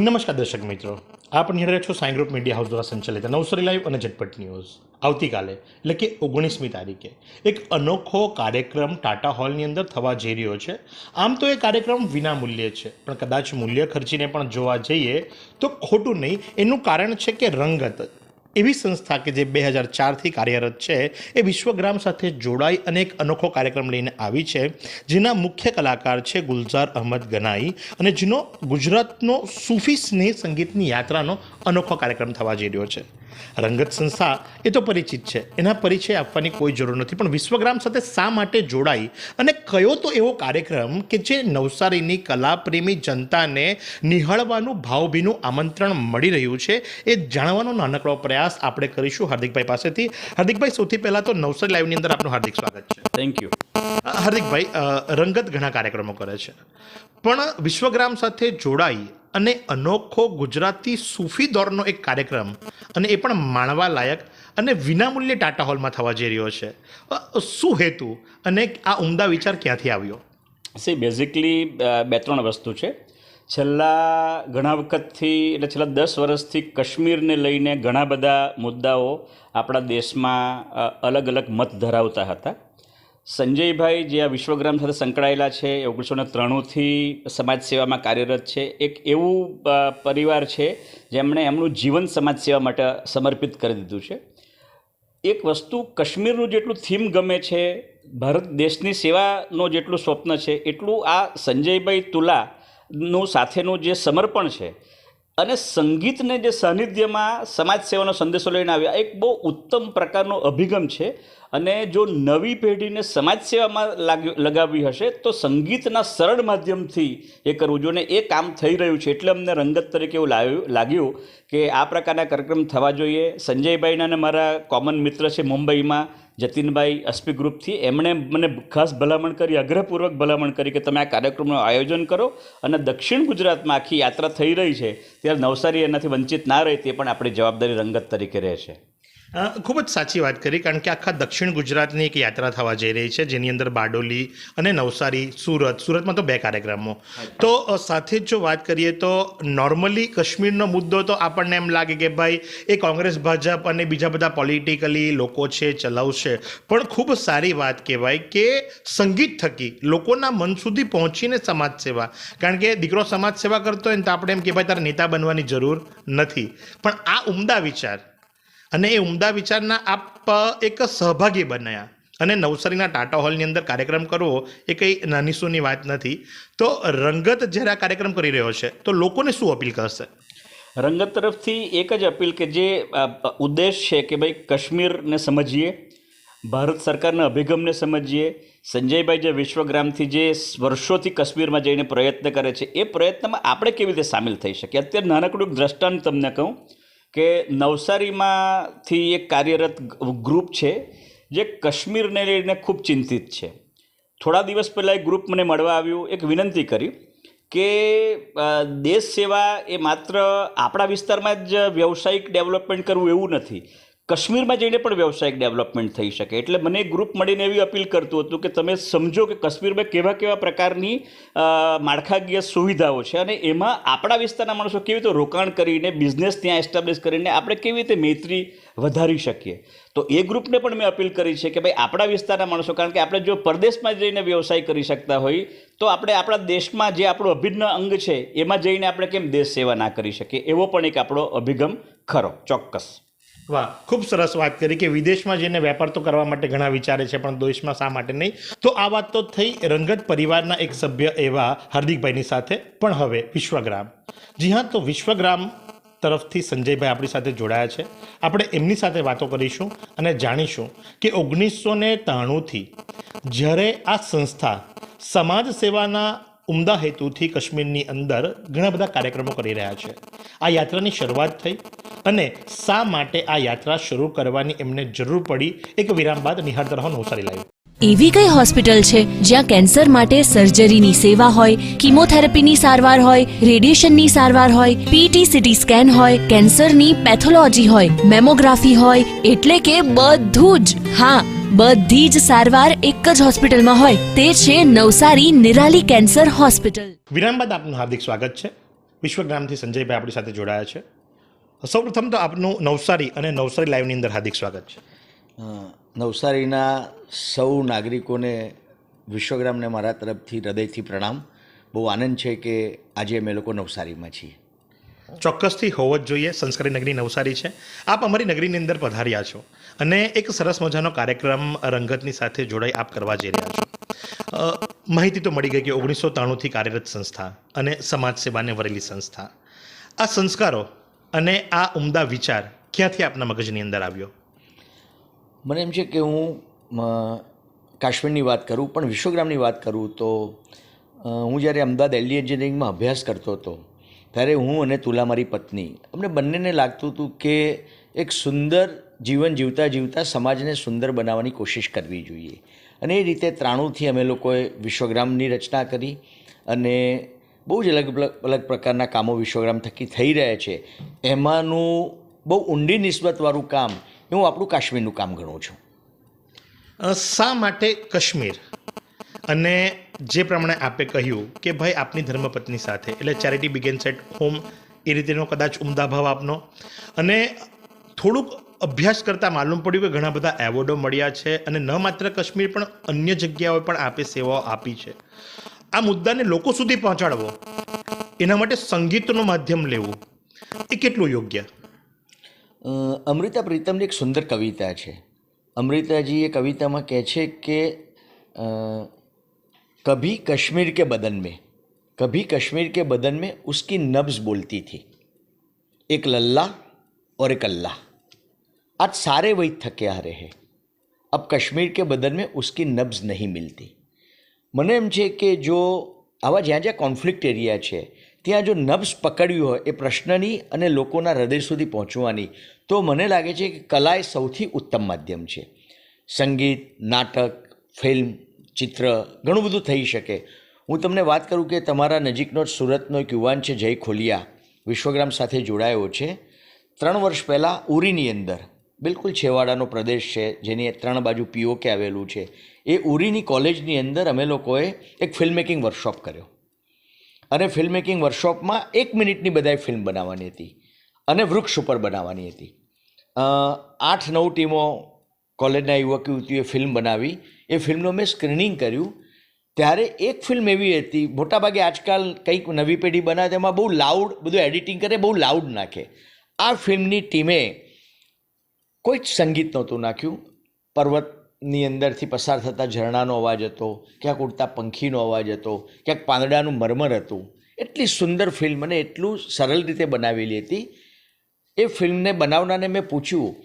નમસ્કાર દર્શક મિત્રો. આપ નિહાળી છો સાઈ ગ્રુપ મીડિયા હાઉસ દ્વારા સંચાલિત નવસરી લાઈવ અને ઝટપટ ન્યૂઝ. આવતીકાલે, એટલે કે ઓગણીસમી તારીખે, એક અનોખો કાર્યક્રમ ટાટા હોલની અંદર થવા જઈ રહ્યો છે. આમ તો એ કાર્યક્રમ વિના મૂલ્યે છે, પણ કદાચ મૂલ્ય ખર્ચીને પણ જોવા જઈએ તો ખોટું નહીં. એનું કારણ છે કે રંગત એવી સંસ્થા કે જે બે હજાર ચારથી કાર્યરત છે, એ વિશ્વગ્રામ સાથે જોડાઈ અને એક અનોખો કાર્યક્રમ લઈને આવી છે, જેના મુખ્ય કલાકાર છે ગુલઝાર અહમદ ગનાઈ અને જેનો ગુજરાતનો સૂફી સ્નેહ સંગીતની યાત્રાનો અનોખો કાર્યક્રમ થવા જઈ રહ્યો છે. રંગત સંસ્થા એ તો પરિચિત છે. એના પરિચય આપવાની કોઈ જરૂર નથી પણ વિશ્વગ્રામ સાથે શા માટે જોડાઈ અને કયો તો એવો કાર્યક્રમ કે જે નવસારીની કલાપ્રેમી જનતાને નિહાળવાનું ભાવભીનું આમંત્રણ મળી રહ્યું છે એ જાણવાનો નાનકડો પ્રયાસ આપણે કરીશું હાર્દિકભાઈ પાસેથી. હાર્દિકભાઈ સૌથી પહેલાં તો નવસારી લાઈવની અંદર આપનું હાર્દિક સ્વાગત છે. થેન્ક યુ હાર્દિકભાઈ રંગત ઘણા કાર્યક્રમો કરે છે. પણ વિશ્વગ્રામ સાથે જોડાઈ અને અનોખો ગુજરાતી સૂફી દોરનો એક કાર્યક્રમ. અને એ પણ માણવા લાયક અને વિનામૂલ્યે ટાટા હોલમાં થવા જઈ રહ્યો છે. શું હેતુ અને આ ઉમદા વિચાર ક્યાંથી આવ્યો? સી બેઝિકલી બે ત્રણ વસ્તુ છે. છેલ્લા ઘણા વખતથી, એટલે છેલ્લા દસ વર્ષથી કાશ્મીરને લઈને ઘણા બધા મુદ્દાઓ આપણા દેશમાં અલગ અલગ મત ધરાવતા હતા. સંજયભાઈ, જે આ વિશ્વગ્રામ સાથે સંકળાયેલા છે, એ ઓગણીસો ને ત્રાણુંથી સમાજ સેવામાં કાર્યરત છે. એક એવું પરિવાર છે, જેમણે એમનું જીવન સમાજ સેવા માટે સમર્પિત કરી દીધું છે. એક વસ્તુ કાશ્મીરનું જેટલું થીમ ગમે છે, ભારત દેશની સેવાનો જેટલું સ્વપ્ન છે, એટલું આ સંજયભાઈ તુલાનું સાથેનું જે સમર્પણ છે અને સંગીતને જે સાનિધ્યમાં સમાજ સેવાનો સંદેશો લઈને આવ્યા, એક બહુ ઉત્તમ પ્રકારનો અભિગમ છે. અને જો નવી પેઢીને સમાજ સેવામાં લગાવવી હશે, તો સંગીતના સરળ માધ્યમથી એ કરવું જોઈએ. અને એ કામ થઈ રહ્યું છે, એટલે અમને રંગત તરીકે એવું લાવ્યું, લાગ્યું કે આ પ્રકારના કાર્યક્રમ થવા જોઈએ. સંજયભાઈના અને મારા કોમન મિત્ર છે મુંબઈમાં જતીનભાઈ અસ્પી ગ્રુપથી એમણે મને ખાસ ભલામણ કરી, આગ્રહપૂર્વક ભલામણ કરી કે તમે આ કાર્યક્રમનું આયોજન કરો અને દક્ષિણ ગુજરાતમાં આખી યાત્રા થઈ રહી છે, ત્યારે નવસારી એનાથી વંચિત ના રહે તે પણ આપણી જવાબદારી રંગત તરીકે રહેશે ખૂબ જ સાચી વાત કરી કારણ કે આખા દક્ષિણ ગુજરાતની એક યાત્રા થવા જઈ રહી છે જેની અંદર બારડોલી અને નવસારી સુરત સુરતમાં તો બે કાર્યક્રમો. તો સાથે જ જો વાત કરીએ તો નોર્મલી કાશ્મીરનો મુદ્દો તો આપણને એમ લાગે કે ભાઈ એ કોંગ્રેસ ભાજપ અને બીજા બધા પોલિટિકલી લોકો છે ચલાવશે. પણ ખૂબ સારી વાત કહેવાય કે સંગીત થકી લોકોના મન સુધી પહોંચીને સમાજ સેવા. કારણ કે દીકરો સમાજ સેવા કરતો હોય ને તો આપણે એમ કે ભાઈ તારે નેતા બનવાની જરૂર નથી. પણ આ ઉમદા વિચાર અને એ ઉમદા વિચારના આપ એક સહભાગી બન્યા. અને નવસારીના ટાટા હોલની અંદર કાર્યક્રમ કરવો એ કંઈ નાની સૂની વાત નથી. તો રંગત જ્યારે આ કાર્યક્રમ કરી રહ્યો છે, તો લોકોને શું અપીલ કરશે? રંગત તરફથી એક જ અપીલ કે જે ઉદ્દેશ છે કે ભાઈ કાશ્મીરને સમજીએ, ભારત સરકારના અભિગમને સમજીએ, સંજયભાઈ જે વિશ્વગ્રામથી જે વર્ષોથી કાશ્મીરમાં જઈને પ્રયત્ન કરે છે, એ પ્રયત્નમાં આપણે કેવી રીતે સામેલ થઈ શકીએ? અત્યારે નાનકડું દ્રષ્ટાંત તમને કહું કે નવસારીમાંથી એક કાર્યરત ગ્રુપ છે, જે કાશ્મીરને લઈને ખૂબ ચિંતિત છે. થોડા દિવસ પહેલાં એક ગ્રુપ મને મળવા આવ્યું, એક વિનંતી કરી કે દેશ સેવા એ માત્ર આપણા વિસ્તારમાં જ વ્યવસાયિક ડેવલપમેન્ટ કરવું એવું નથી. કાશ્મીરમાં જઈને પણ વ્યવસાયિક ડેવલપમેન્ટ થઈ શકે. એટલે મને ગ્રુપ મળીને એવી અપીલ કરતું હતું કે તમે સમજો કે કાશ્મીરમાં કેવા કેવા પ્રકારની માળખાકીય સુવિધાઓ છે અને એમાં આપણા વિસ્તારના માણસો કેવી રીતે રોકાણ કરીને બિઝનેસ ત્યાં એસ્ટાબ્લિશ કરીને આપણે કેવી રીતે મૈત્રી વધારી શકીએ. તો એ ગ્રુપને પણ મેં અપીલ કરી છે કે ભાઈ આપણા વિસ્તારના માણસો, કારણ કે આપણે જો પરદેશમાં જઈને વ્યવસાય કરી શકતા હોય, તો આપણે આપણા દેશમાં જે આપણો અભિન્ન અંગ છે, એમાં જઈને આપણે કેમ દેશ સેવા ના કરી શકીએ? એવો પણ એક આપણો અભિગમ ખરો. ચોક્કસ. વાહ, ખૂબ સરસ વાત કરી કે વિદેશમાં જઈને વેપાર તો કરવા માટે ઘણા વિચારે છે, પણ દેશમાં શા માટે નહીં? તો આ વાત તો થઈ રંગત પરિવારના એક સભ્ય એવા હાર્દિકભાઈની સાથે, પણ હવે વિશ્વગ્રામ. જી હા, તો વિશ્વગ્રામ તરફથી સંજયભાઈ આપણી સાથે જોડાયા છે. આપણે એમની સાથે વાતો કરીશું અને જાણીશું કે ઓગણીસો ને ત્રાણુંથી જ્યારે આ સંસ્થા સમાજ સેવાના ઉમદા હેતુથી કાશ્મીરની અંદર ઘણા બધા કાર્યક્રમો કરી રહ્યા છે. આ યાત્રાની શરૂઆત થઈ અને શા માટે આ યાત્રા શરૂ કરવાની એમને જરૂર પડી એક વિરામ બાદ નિહાળતા રહો નવસારી લાઈવ એવી કઈ હોસ્પિટલ છે જ્યાં કેન્સર માટે સર્જરીની સેવા હોય, કિમોથેરાપીની સારવાર હોય, રેડિયેશનની સારવાર હોય પીટી સીટી સ્કેન હોય, કેન્સરની પેથોલોજી હોય, મેમોગ્રાફી હોય, એટલે કે બધું જ. હા બધી જ સારવાર એક જ હોસ્પિટલમાં હોય. તે છે નવસારી નિરાલી કેન્સર હોસ્પિટલ. વિરામ બાદ આપનું હાર્દિક સ્વાગત છે. વિશ્વગ્રામથી સંજયભાઈ આપણી સાથે જોડાયા છે. સૌપ્રથમ તો આપનું નવસારી અને નવસારી લાઈવની અંદર હાર્દિક સ્વાગત છે. નવસારીના સૌ નાગરિકોને વિશ્વગ્રામને મારા તરફથી હૃદયથી પ્રણામ. બહુ આનંદ છે કે આજે અમે લોકો નવસારીમાં છીએ. ચોક્કસથી હોવો જ જોઈએ. સંસ્કારી નગરી નવસારી છે. આપ અમારી નગરીની અંદર પધાર્યા છો અને એક સરસ મજાનો કાર્યક્રમ રંગતની સાથે જોડાઈ આપ કરવા જઈ રહ્યા છો. માહિતી તો મળી ગઈ કે ઓગણીસો ત્રાણુંથી કાર્યરત સંસ્થા અને સમાજ સેવાને વરેલી સંસ્થા. આ સંસ્કારો અને આ ઉમદા વિચાર ક્યાંથી આપના મગજની અંદર આવ્યો? મને એમ છે કે હું કાશ્મીરની વાત કરું, પણ વિશ્વગ્રામની વાત કરું તો હું જ્યારે અમદાવાદ એલડી એન્જિનિયરિંગમાં અભ્યાસ કરતો હતો ત્યારે હું અને તુલા મારી પત્ની, અમને બંનેને લાગતું હતું કે એક સુંદર જીવન જીવતા જીવતા સમાજને સુંદર બનાવવાની કોશિશ કરવી જોઈએ. અને એ રીતે ત્રાણુંથી અમે લોકોએ વિશ્વગ્રામની રચના કરી અને બહુ જ અલગ અલગ પ્રકારના કામો વિશ્વગ્રામ થકી થઈ રહ્યા છે. એમાંનું બહુ ઊંડી નિસ્બતવાળું કામ, એ હું આપણું કાશ્મીરનું કામ ગણું છું. શા માટે કાશ્મીર? અને જે પ્રમાણે આપે કહ્યું કે ભાઈ, આપની ધર્મપત્ની સાથે. એટલે ચેરિટી બિગેન્સ એટ હોમ એ રીતેનો કદાચ ઉમદા ભાવ આપનો. અને થોડુંક અભ્યાસ કરતાં માલુમ પડ્યું કે ઘણા બધા એવોર્ડો મળ્યા છે અને ન માત્ર કાશ્મીર પણ અન્ય જગ્યાઓએ પણ આપે સેવાઓ આપી છે. આ મુદ્દાને લોકો સુધી પહોંચાડવો, એના માટે સંગીતનું માધ્યમ લેવું, એ કેટલું યોગ્ય? અમૃતા પ્રીતમની એક સુંદર કવિતા છે. અમૃતાજી એ કવિતામાં કહે છે કે અ, કભી કશ્મીર કે બદન મેં કભી કશ્મીર કે બદન મેં ઉસકી નબ્ઝ બોલતી थी एक लल्ला और एक अल्लाह आज सारे वही थके हारे हैं अब कश्मीर के बदन में उसकी नब्ज नहीं मिलती મને એમ છે કે જો આવા જ્યાં જ્યાં કોન્ફ્લિક્ટ એરિયા છે ત્યાં જો નબ્સ પકડ્યું હોય એ પ્રશ્નની અને લોકોના હૃદય સુધી પહોંચવાની તો મને લાગે છે કે કલા એ સૌથી ઉત્તમ માધ્યમ છે સંગીત નાટક ફિલ્મ ચિત્ર ઘણું બધું થઈ શકે. હું તમને વાત કરું કે તમારા નજીકનો જ સુરતનો એક યુવાન છે જય ખોલિયા. વિશ્વગ્રામ સાથે જોડાયો છે. ત્રણ વર્ષ પહેલાં ઉરીની અંદર. બિલકુલ છેવાડાનો પ્રદેશ છે, જેની ત્રણ બાજુ પીઓકે આવેલું છે. એ ઉરીની કોલેજની અંદર અમે લોકોએ એક ફિલ્મ મેકિંગ વર્કશોપ કર્યો. અને ફિલ્મ મેકિંગ વર્કશોપમાં એક મિનિટની બધાએ ફિલ્મ બનાવવાની હતી. અને વૃક્ષ ઉપર બનાવવાની હતી. આઠ નવ ટીમો કોલેજના યુવક યુવતીઓએ ફિલ્મ બનાવી. એ ફિલ્મનું મેં સ્ક્રીનિંગ કર્યું. ત્યારે એક ફિલ્મ એવી હતી, મોટાભાગે આજકાલ કંઈક નવી પેઢી બનાવે તેમાં બહુ લાઉડ બધું એડિટિંગ કરે, બહુ લાઉડ નાખે. આ ફિલ્મની ટીમે કોઈ જ સંગીત નહોતું નાખ્યું. પર્વતની અંદરથી પસાર થતા ઝરણાનો અવાજ હતો, ક્યાંક ઉડતા પંખીનો અવાજ હતો, ક્યાંક પાંદડાનું મરમર હતું. એટલી સુંદર ફિલ્મ અને એટલું સરળ રીતે બનાવેલી હતી. એ ફિલ્મને બનાવનારને મેં પૂછ્યું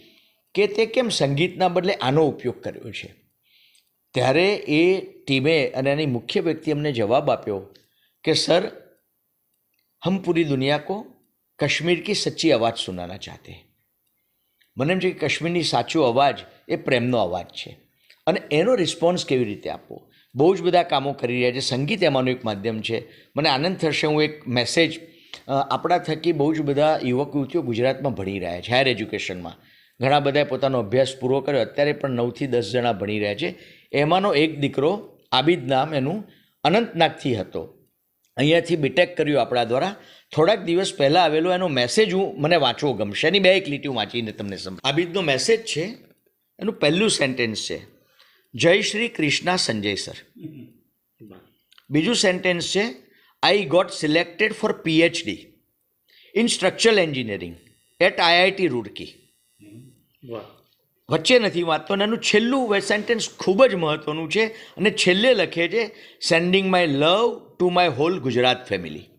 કે તે કેમ સંગીતના બદલે આનો ઉપયોગ કર્યો છે? ત્યારે એ ટીમે અને એની મુખ્ય વ્યક્તિ અમને જવાબ આપ્યો કે, સર, હમ પૂરી દુનિયા કો કશ્મીર કી સચ્ચી અવાજ સુનાના ચાહતે મને એમ છે કે કશ્મીરની સાચો અવાજ એ પ્રેમનો અવાજ છે. અને એનો રિસ્પોન્સ કેવી રીતે આપવો? બહુ જ બધા કામો કરી રહ્યા છે. સંગીત એમાંનું એક માધ્યમ છે. મને આનંદ થશે હું એક મેસેજ આપણા થકી બહુ જ બધા યુવક યુવતીઓ ગુજરાતમાં ભણી રહ્યા છે હાયર એજ્યુકેશનમાં ઘણા બધાએ પોતાનો અભ્યાસ પૂરો કર્યો. અત્યારે પણ નવથી દસ જણા ભણી રહ્યા છે. એમાંનો એક દીકરો આબિદ નામ એનું અનંતનાગથી હતો. અહીંયાથી બીટેક કર્યું આપણા દ્વારા. થોડાક દિવસ પહેલાં આવેલો એનો મેસેજ હું મને વાંચવો ગમશે. એની બે એક લીટી હું વાંચીને તમને સમજ આબિદનો મેસેજ છે, એનું પહેલું સેન્ટેન્સ છે, જય શ્રી કૃષ્ણા સંજય સર. બીજું સેન્ટેન્સ છે I got selected for PhD in structural engineering at IIT Roorkee વચ્ચે નથી વાંચતો અને એનું છેલ્લું સેન્ટેન્સ ખૂબ જ મહત્ત્વનું છે અને છેલ્લે લખે છે sending my love to my whole Gujarat family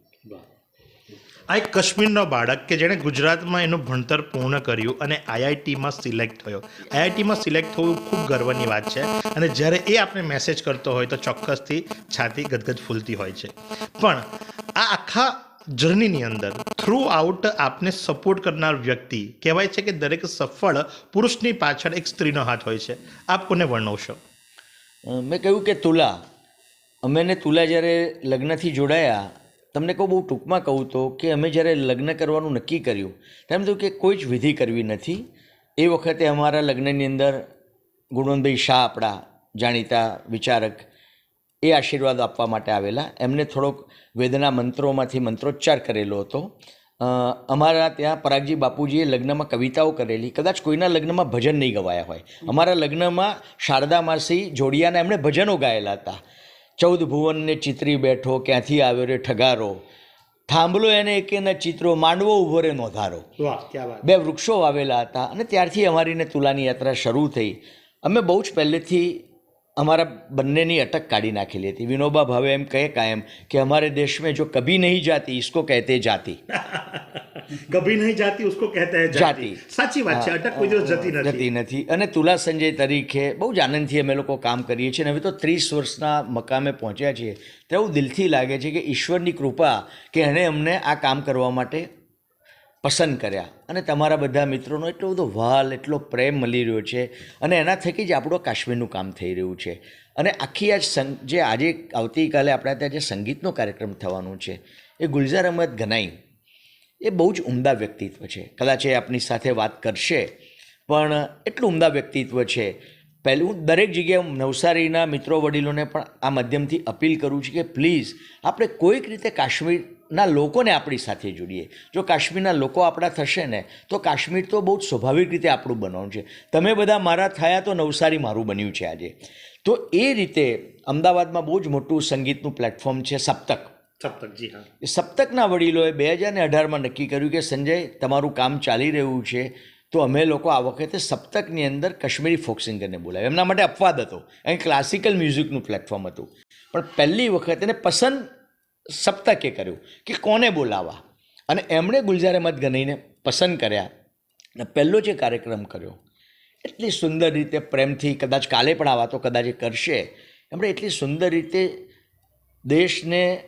આ એક કાશ્મીરનો બાળક કે જેણે ગુજરાતમાં એનું ભણતર પૂર્ણ કર્યું અને આઈઆઈટીમાં સિલેક્ટ થયો. આઈઆઈટીમાં સિલેક્ટ થવું ખૂબ ગર્વની વાત છે અને જ્યારે એ આપણે મેસેજ કરતો હોય તો ચોક્કસથી છાતી ગદગદ ફૂલતી હોય છે. પણ આ આખા જર્નીની અંદર થ્રુ આઉટ આપને સપોર્ટ કરનાર વ્યક્તિ. કહેવાય છે કે દરેક સફળ પુરુષની પાછળ એક સ્ત્રીનો હાથ હોય છે. આપ કોને વર્ણવશો? મેં કહ્યું કે તુલા. અમે ને તુલા જ્યારે લગ્નથી જોડાયા, તમને કહું બહુ ટૂંકમાં કહું તો કે અમે જ્યારે લગ્ન કરવાનું નક્કી કર્યું તેમ થયું કે કોઈ જ વિધિ કરવી નથી. એ વખતે અમારા લગ્નની અંદર ગુણવંતભાઈ શાહ આપણા જાણીતા વિચારક એ આશીર્વાદ આપવા માટે આવેલા. એમને થોડોક વેદના મંત્રોમાંથી મંત્રોચ્ચાર કરેલો હતો. અમારા ત્યાં પરાગજી બાપુજીએ લગ્નમાં કવિતાઓ કરેલી. કદાચ કોઈના લગ્નમાં ભજન નહીં ગવાયા હોય. અમારા લગ્નમાં શારદા માસી જોડિયાના એમણે ભજનો ગાયેલા હતા. ચૌદ ભુવનને ચિત્રી બેઠો ક્યાંથી આવ્યો રે ઠગારો? થાંભલો એને એકેના ચિત્રો માંડવો ઊભો રે નોધારો બે વૃક્ષો વાવેલા હતા અને ત્યારથી અમારીને તુલાની યાત્રા શરૂ થઈ. અમે બહુ જ પહેલેથી અમારા બંનેની અટક કાઢી નાખેલી હતી વિનોબા ભાવે એમ કહે કાયમ કે અમારે દેશ મેં જો કભી નહીં જાતી इसको कहते જાતિ કભી નહીં જાતી ઉસકો કહેતે હૈ જાતિ. સાચી વાત છે અટક કોઈ દિવસ જતી નથી જતી નથી અને તુલા સંજય તરીકે બહુ જ આનંદથી અમે લોકો કામ કરીએ છીએ અને હવે તો ત્રીસ વર્ષના મકામે પહોંચ્યા છીએ તો એવું દિલથી લાગે છે કે ઈશ્વરની કૃપા કે એણે અમને આ કામ કરવા માટે પસંદ કર્યા. અને તમારા બધા મિત્રોનો એટલો બધો વાલ, એટલો પ્રેમ મળી રહ્યો છે અને એના થકી જ આપણું કાશ્મીરનું કામ થઈ રહ્યું છે. અને આખી આ સંગ, જે આજે આવતીકાલે આપણા ત્યાં જે સંગીતનો કાર્યક્રમ થવાનો છે, એ ગુલઝાર અહમદ ગનાઈ, એ બહુ જ ઉમદા વ્યક્તિત્વ છે. કદાચ એ આપની સાથે વાત કરશે, પણ એટલું ઉમદા વ્યક્તિત્વ છે. પહેલું, દરેક જગ્યાએ નવસારીના મિત્રો વડીલોને પણ આ માધ્યમથી અપીલ કરું છું કે પ્લીઝ, આપણે કોઈક રીતે કાશ્મીરના લોકોને આપણી સાથે જોડીએ. જો કાશ્મીરના લોકો આપણા થશે ને તો કાશ્મીર તો બહુ જ સ્વાભાવિક રીતે આપણું બનવાનું છે. તમે બધા મારા થયા તો નવસારી મારું બન્યું છે આજે. તો એ રીતે અમદાવાદમાં બહુ જ મોટું સંગીતનું પ્લેટફોર્મ છે સપ્તક. સપ્તક જી હા. એ સપ્તકના વડીલોએ બે હજાર અઢારમાં નક્કી કર્યું કે સંજય તમારું કામ ચાલી રહ્યું છે તો અમે લોકો આ વખતે સપ્તકની અંદર કાશ્મીરી ફોક સિંગરને બોલાવ્યા એમના માટે અપવાદ હતો. અહીં ક્લાસિકલ મ્યુઝિકનું પ્લેટફોર્મ હતું. પણ પહેલી વખત એને પસંદ સપ્તકે કર્યું કે કોને બોલાવવા? અને એમણે ગુલઝાર અહમદ ગનઈને પસંદ કર્યા અને પહેલો જે કાર્યક્રમ કર્યો, એટલી સુંદર રીતે પ્રેમથી કદાચ કાલે પણ આ વાતો કદાચ એ કરશે, એમણે એટલી સુંદર રીતે દેશને,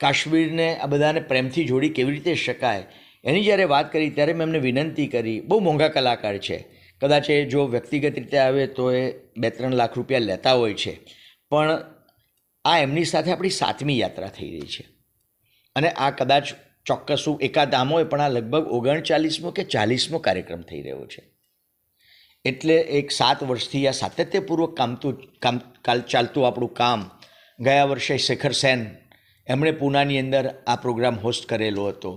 કાશ્મીરને, આ બધાને પ્રેમથી જોડી કેવી રીતે શકાય? એની જ્યારે વાત કરી ત્યારે મેં એમને વિનંતી કરી, બહુ મોંઘા કલાકાર છે. કદાચ એ જો વ્યક્તિગત રીતે આવે તો એ બે ત્રણ લાખ રૂપિયા લેતા હોય છે. પણ આ એમની સાથે આપણી સાતમી યાત્રા થઈ રહી છે. અને આ કદાચ ચોક્કસું એકાદ આમ હોય, પણ આ લગભગ ઓગણચાલીસમો કે ચાલીસમો કાર્યક્રમ થઈ રહ્યો છે. એટલે એક સાત વર્ષથી આ સાતત્યપૂર્વક કામતું કામ કાલ ચાલતું આપણું કામ, ગયા વર્ષે શેખર સેન, એમણે પૂનાની અંદર આ પ્રોગ્રામ હોસ્ટ કરેલો હતો.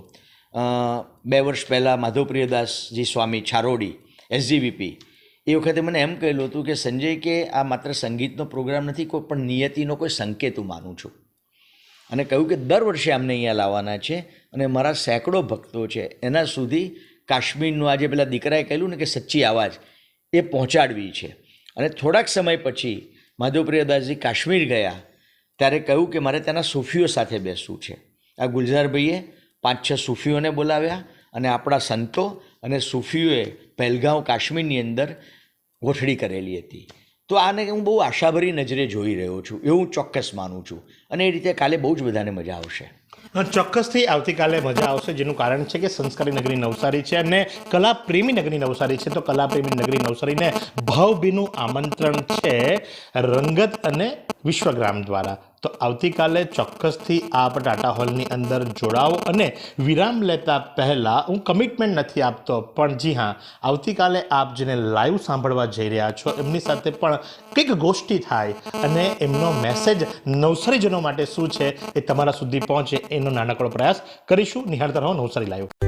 બે વર્ષ પહેલાં માધવપ્રિયદાસજી સ્વામી છારોડી એસજીવીપી એ વખતે મને એમ કહેલું હતું કે સંજય કે આ માત્ર સંગીતનો પ્રોગ્રામ નથી, કોઈ પણ નિયતિનો કોઈ સંકેત હું માનું છું. અને કહ્યું કે દર વર્ષે અમને અહીંયા લાવવાના છે અને મારા સેંકડો ભક્તો છે. એના સુધી કાશ્મીરનું આજે પેલા દીકરાએ કહ્યું ને કે સચ્ચી આવાજ એ પહોંચાડવી છે. અને થોડાક સમય પછી માધવપ્રિયદાસજી કાશ્મીર ગયા, ત્યારે કહ્યું કે મારે ત્યાંના સૂફીઓ સાથે બેસવું છે. આ ગુલઝારભાઈએ પાંચ છ સૂફીઓને બોલાવ્યા અને આપણા સંતો અને સૂફીઓએ પહેલગાંવ કાશ્મીરની અંદર ગોઠડી કરેલી હતી. તો આને હું બહુ આશાભરી નજરે જોઈ રહ્યો છું, એવું ચોક્કસ માનું છું. અને એ રીતે કાલે બહુ જ બધાને મજા આવશે. ચોક્કસથી આવતીકાલે મજા આવશે, જેનું કારણ છે કે સંસ્કારી નગરી નવસારી છે અને કલા પ્રેમી નગરી નવસારી છે. તો કલા પ્રેમી નગરી નવસારીને ભાવભીનું આમંત્રણ છે રંગત અને વિશ્વગ્રામ દ્વારા. તો આવતીકાલે ચોક્કસથી આપ ટાટા હોલની અંદર જોડાઓ અને વિરામ લેતા પહેલાં હું કમિટમેન્ટ નથી આપતો, પણ જી હા, આવતીકાલે આપ જેને લાઈવ સાંભળવા જઈ રહ્યા છો, એમની સાથે પણ કંઈક ગોષ્ઠી થાય અને એમનો મેસેજ નવસારીજનો માટે શું છે એ તમારા સુધી પહોંચે એનો નાનકડો પ્રયાસ કરીશું. નિહાળતા રહો નવસારી લાઈવ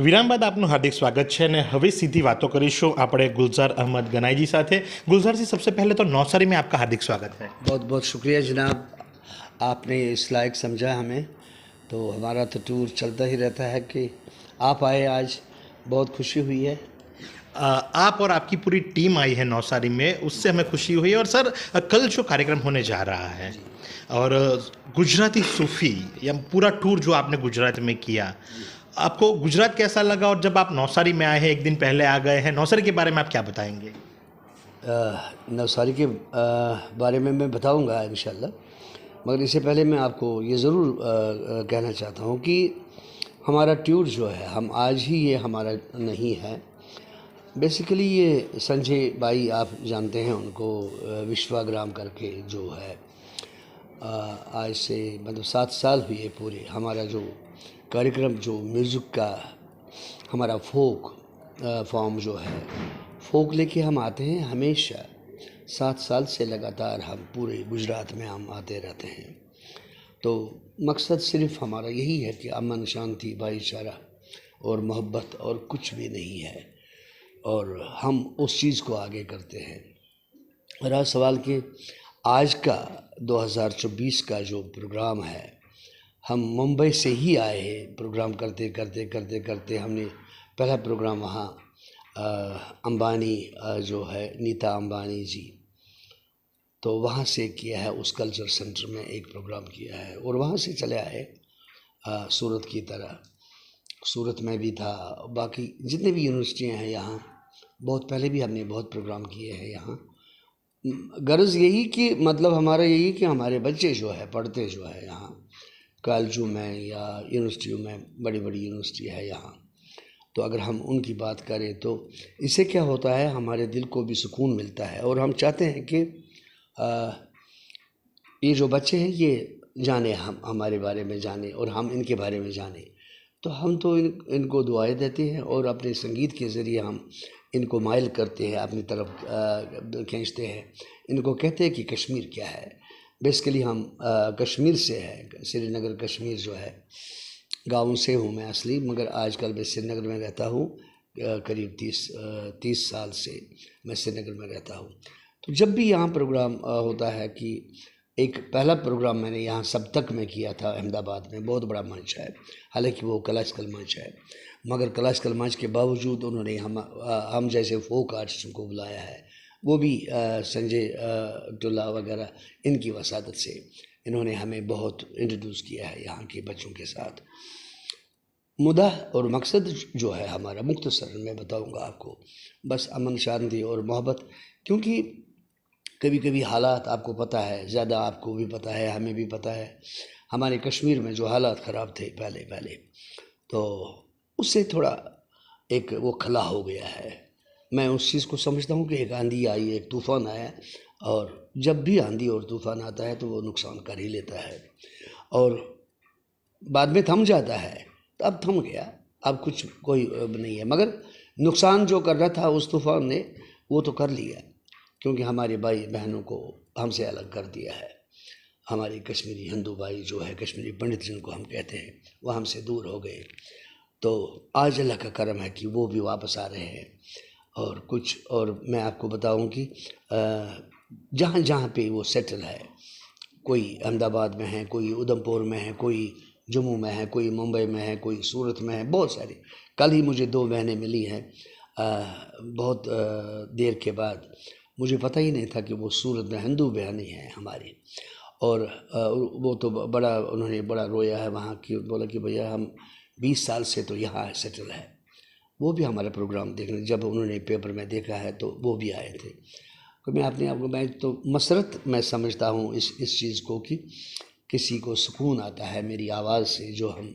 વિરામ બાદ આપનું હાર્દિક સ્વાગત છે અને હવે સીધી વાતો કરીશું આપણે ગુલઝાર અહમદ ગનાઈજી સાથે गुलजार जी सबसे पहले तो नौसारी में आपका हार्दिक स्वागत है बहुत बहुत शुक्रिया जनाब आपने इस लायक समझा हमें तो हमारा तो टूर चलता ही रहता है कि आप आए आज बहुत खुशी हुई है अ, आप और आपकी पूरी टीम आई है नौसारी में उससे हमें खुशी हुई और सर कल जो कार्यक्रम होने जा रहा है और गुजराती सूफी या पूरा टूर जो आपने गुजरात में किया آپ کو گجرات کیسا لگا اور جب آپ نوساری میں آئے ہیں، ایک دن پہلے آ گئے ہیں، نوساری کے بارے میں آپ کیا بتائیں گے؟ نوساری کے بارے میں میں بتاؤں گا انشاءاللہ۔ مگر اس سے پہلے میں آپ کو یہ ضرور کہنا چاہتا ہوں کہ ہمارا ٹیور جو ہے، ہم آج ہی یہ ہمارا نہیں ہے۔ بیسیکلی یہ سنجے بھائی آپ جانتے ہیں، ان کو وشواگرام کر کے جو ہے آج سے مطلب سات سال ہوئے پورے ہمارا جو کاریہ جو میوزک کا ہمارا فوک فارم جو ہے، فوک لے کے ہم آتے ہیں، ہمیشہ سات سال سے لگاتار ہم پورے گجرات میں ہم آتے رہتے ہیں۔ تو مقصد صرف ہمارا یہی ہے کہ امن، شانتی، بھائی چارہ اور محبت اور کچھ بھی نہیں ہے۔ اور ہم اس چیز کو آگے کرتے ہیں۔ رہا سوال کہ آج کا دو ہزار چوبیس کا جو پروگرام ہے ہم ممبئی سے ہی آئے ہیں پروگرام کرتے کرتے کرتے کرتے ہم نے پہلا پروگرام وہاں امبانی جو ہے، نیتا امبانی جی تو وہاں سے کیا ہے، اس کلچر سینٹر میں ایک پروگرام کیا ہے اور وہاں سے چلے آئے سورت کی طرح۔ سورت میں بھی تھا، باقی جتنے بھی یونیورسٹیاں ہیں یہاں، بہت پہلے بھی ہم نے بہت پروگرام کیے ہیں یہاں۔ غرض یہی کہ مطلب ہمارا یہی کہ ہمارے بچے جو ہے، پڑھتے جو ہے یہاں کالجوں میں یا یونیورسٹیوں میں بڑی بڑی یونیورسٹی ہے یہاں۔ تو اگر ہم ان کی بات کریں تو اس سے کیا ہوتا ہے، ہمارے دل کو بھی سکون ملتا ہے۔ اور ہم چاہتے ہیں کہ یہ جو بچے ہیں، یہ جانیں ہم، ہمارے بارے میں جانیں اور ہم ان کے بارے میں جانیں تو ہم تو ان ان کو دعائیں دیتے ہیں اور اپنے سنگیت کے ذریعے ہم ان کو مائل کرتے ہیں، اپنی طرف کھینچتے ہیں۔ ان کو کہتے ہیں کہ کشمیر کیا ہے؟ بیسکلی ہم کشمیر سے ہے سری نگر، کشمیر جو ہے، گاؤں سے ہوں میں اصلی، مگر آج کل میں سری نگر میں رہتا ہوں قریب تیس تیس سال سے میں سری نگر میں رہتا ہوں۔ تو جب بھی یہاں پروگرام ہوتا ہے کہ ایک پہلا پروگرام میں نے یہاں سب تک میں کیا تھا احمد آباد میں، بہت بڑا منچ ہے، حالانکہ وہ کلاسیکل منچ ہے۔ مگر کلاسیکل منچ کے باوجود انہوں نے ہم ہم جیسے فوک آرٹسٹ کو بلایا ہے وہ بھی سنجے عبداللہ وغیرہ، ان کی وسادت سے انہوں نے ہمیں بہت انٹروڈیوس کیا ہے یہاں کے بچوں کے ساتھ۔ مدعا اور مقصد جو ہے ہمارا، مختصر میں بتاؤں گا آپ کو۔ بس امن، شانتی اور محبت، کیونکہ کبھی کبھی حالات آپ کو پتہ ہے، زیادہ آپ کو بھی پتہ ہے، ہمیں بھی پتہ ہے۔ ہمارے کشمیر میں جو حالات خراب تھے پہلے پہلے تو اس سے تھوڑا ایک وہ کھلا ہو گیا ہے۔ میں اس چیز کو سمجھتا ہوں کہ ایک آندھی آئی، ایک طوفان آیا اور جب بھی آندھی اور طوفان آتا ہے تو وہ نقصان کر ہی لیتا ہے اور بعد میں تھم جاتا ہے۔ تو اب تھم گیا، اب کچھ کوئی نہیں ہے۔ مگر نقصان جو کر رہا تھا اس طوفان نے، وہ تو کر لیا، کیونکہ ہمارے بھائی بہنوں کو ہم سے الگ کر دیا ہے۔ ہماری کشمیری ہندو بھائی جو ہے، کشمیری پنڈت جن کو ہم کہتے ہیں، وہ ہم سے دور ہو گئے۔ تو آج اللہ کا کرم ہے کہ وہ بھی واپس آ رہے ہیں۔ اور کچھ اور میں آپ کو بتاؤں کہ جہاں جہاں پہ وہ سیٹل ہے، کوئی احمد آباد میں ہے، کوئی ادھم پور میں ہے، کوئی جموں میں ہے، کوئی ممبئی میں ہے، کوئی صورت میں ہے، بہت سارے۔ کل ہی مجھے دو بہنیں ملی ہیں بہت دیر کے بعد۔ مجھے پتہ ہی نہیں تھا کہ وہ صورت میں ہندو بہنیں ہیں ہماری۔ اور وہ تو بڑا، انہوں نے بڑا رویا ہے وہاں کی بولا کہ بھیا ہم بیس سال سے تو یہاں سیٹل ہے۔ وہ بھی ہمارا پروگرام دیکھنے جب انہوں نے پیپر میں دیکھا ہے تو وہ بھی آئے تھے۔ تو میں اپنے آپ کو میں تو مسرت میں سمجھتا ہوں اس اس چیز کو کہ کسی کو سکون آتا ہے میری آواز سے جو ہم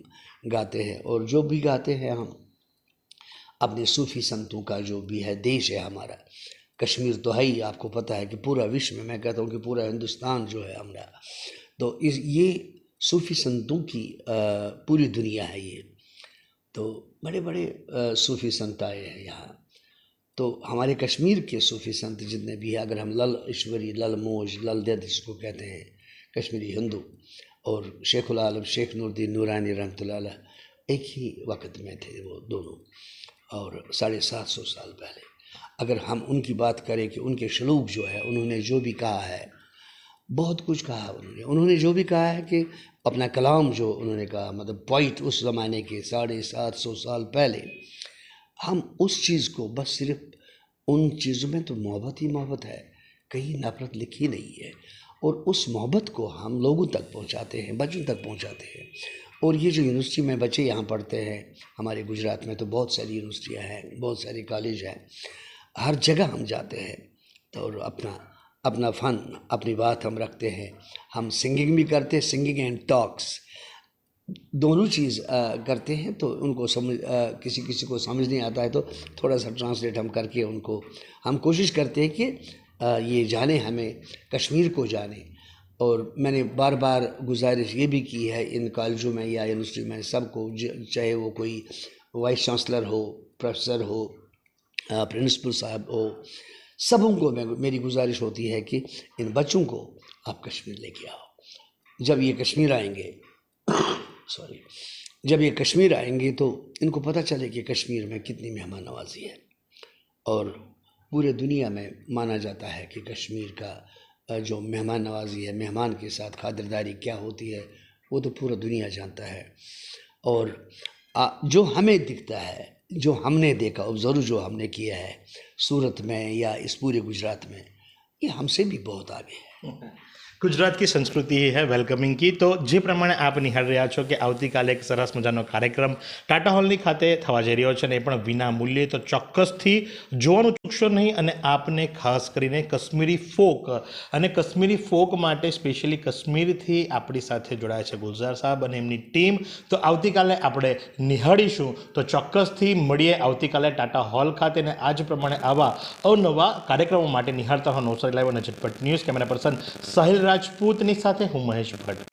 گاتے ہیں۔ اور جو بھی گاتے ہیں ہم، اپنے صوفی سنتوں کا جو بھی ہے دیش ہے ہمارا، کشمیر تو ہے ہی، آپ کو پتہ ہے کہ پورا وشو میں میں کہتا ہوں کہ پورا ہندوستان جو ہے ہمارا۔ تو اس، یہ صوفی سنتوں کی پوری دنیا ہے یہ۔ تو بڑے بڑے صوفی سنت آئے ہیں یہاں۔ تو ہمارے کشمیر کے صوفی سنت جتنے بھی ہیں، اگر ہم لل ایشوری، لل موج، لل دید جس کو کہتے ہیں، کشمیری ہندو، اور شیخ العالم شیخ نور الدین نورانی رحمۃ اللہ علیہ، ایک ہی وقت میں تھے وہ دونوں، اور ساڑھے سات سو سال پہلے۔ اگر ہم ان کی بات کریں کہ ان کے شلوک جو ہے، انہوں نے جو بھی کہا ہے بہت کچھ کہا انہوں نے۔ انہوں نے جو بھی کہا ہے کہ اپنا کلام جو انہوں نے کہا مطلب پوائٹ اس زمانے کے ساڑھے سات سو سال پہلے، ہم اس چیز کو بس صرف ان چیزوں میں تو محبت ہی محبت ہے، کہیں نفرت لکھی نہیں ہے۔ اور اس محبت کو ہم لوگوں تک پہنچاتے ہیں، بچوں تک پہنچاتے ہیں۔ اور یہ جو یونیورسٹی میں بچے یہاں پڑھتے ہیں، ہمارے گجرات میں تو بہت ساری یونیورسٹیاں ہیں، بہت سارے کالج ہیں، ہر جگہ ہم جاتے ہیں اور اپنا اپنا فن، اپنی بات ہم رکھتے ہیں۔ ہم سنگنگ بھی کرتے ہیں سنگنگ اینڈ ٹاکس دونوں چیز کرتے ہیں تو ان کو سمجھ کسی کسی کو سمجھ نہیں آتا ہے تو تھوڑا سا ٹرانسلیٹ ہم کر کے ان کو، ہم کوشش کرتے ہیں کہ یہ جانیں ہمیں، کشمیر کو جانیں۔ اور میں نے بار بار گزارش یہ بھی کی ہے، ان کالجوں میں یا یونیورسٹی میں سب کو چاہے وہ کوئی وائس چانسلر ہو، پروفیسر ہو پرنسپل صاحب ہو سبوں کو میری گزارش ہوتی ہے کہ ان بچوں کو آپ کشمیر لے کے آؤ۔ جب یہ کشمیر آئیں گے سوری۔ جب یہ کشمیر آئیں گے تو ان کو پتہ چلے کہ کشمیر میں کتنی مہمان نوازی ہے۔ اور پورے دنیا میں مانا جاتا ہے کہ کشمیر کا جو مہمان نوازی ہے، مہمان کے ساتھ خادرداری کیا ہوتی ہے، وہ تو پورا دنیا جانتا ہے۔ اور جو ہمیں دکھتا ہے، جو ہم نے دیکھا آبزرو جو ہم نے کیا ہے सूरत में या इस पूरे गुजरात में ये हमसे भी बहुत आगे है ગુજરાતની સંસ્કૃતિ હે વેલકમિંગ કી. તો જે પ્રમાણે આપ નિહાળી રહ્યા છો કે આવતીકાલે એક સરસ મજાનો કાર્યક્રમ ટાટા હોલની ખાતે થવા જઈ રહ્યો છે અને એ પણ વિના મૂલ્યે તો ચોક્કસથી જોવાનું ચૂકશો નહીં અને આપને ખાસ કરીને કશ્મીરી ફોક અને કશ્મીરી ફોક માટે સ્પેશિયલી કશ્મીરથી આપણી સાથે જોડાયા છે ગુલઝાર સાહેબ અને એમની ટીમ. તો આવતીકાલે આપણે નિહાળીશું. તો ચોક્કસથી મળીએ આવતીકાલે ટાટા હોલ ખાતે અને આજ પ્રમાણે આવા અવનવા કાર્યક્રમો માટે નિહાળતા હો નવસારી લાઈવ અને ઝટપટ ન્યૂઝ. કેમેરા પર્સન સાહિલ રાજપૂતની સાથે હું મહેશ ભટ્ટ.